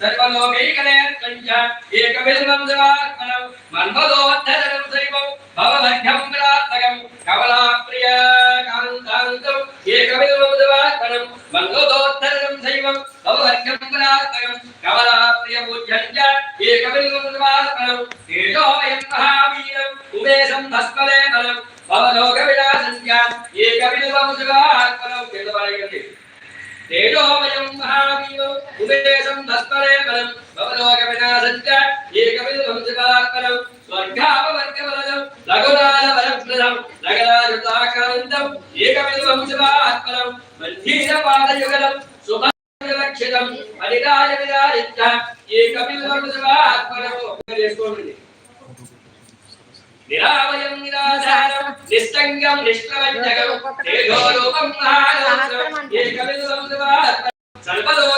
సర్వలోకైకనేత్రంచ ఏకవిశ్వం శివాత్మనం మన్మదోద్ధరం శైవం భవవర్గం ప్రాత్మకం మహావీరం ఉమేశం భస్మరేపరం భవలోక వినాశంచ ఏకవిధం శివాత్మనం స్వర్గాపవర్గవలనం లఘురాల వరప్రదం లగరాజుతాకాంతం ఏకవిధం శివాత్మనం మంధీర పాదయుగలం సుభలక్షితం అనిరాజ విరాజిత ఏకవిధం శివాత్మనం చేసుకోండి. నిరామయం నిరాధారం నిస్తంగం నిష్ప్రవంజకం తేజోరూపం మహారోత్రం ఏకవిధం శివాత్మనం సర్వలోకైక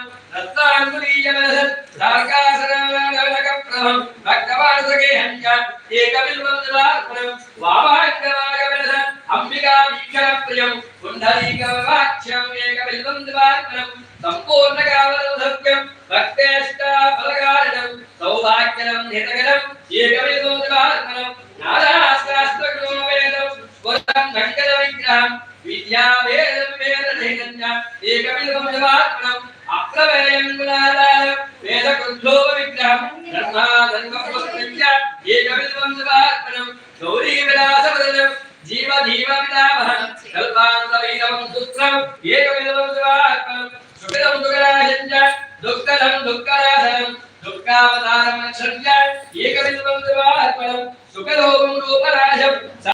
నారాశాస్త్రజ్ఞోవేదం విగ్రహం విద్యా వేదం వేద చైతన్య ఏకవిధం శివాత్మనం అప్రవేయం వేద కృద్ధోప విగ్రహం ధర్మాధర్మ పుస్తక్య ఏకవిధం గౌరీ విలాసవదనం జీవ జీవ విలాపహం కల్పాంత సూత్రం ఏకవిధం సుఖితం సుఖరాజం చ దుఃఖదం దుఃఖరాధనం దుఃఖావతారం సుఖలోకం రూపరాజం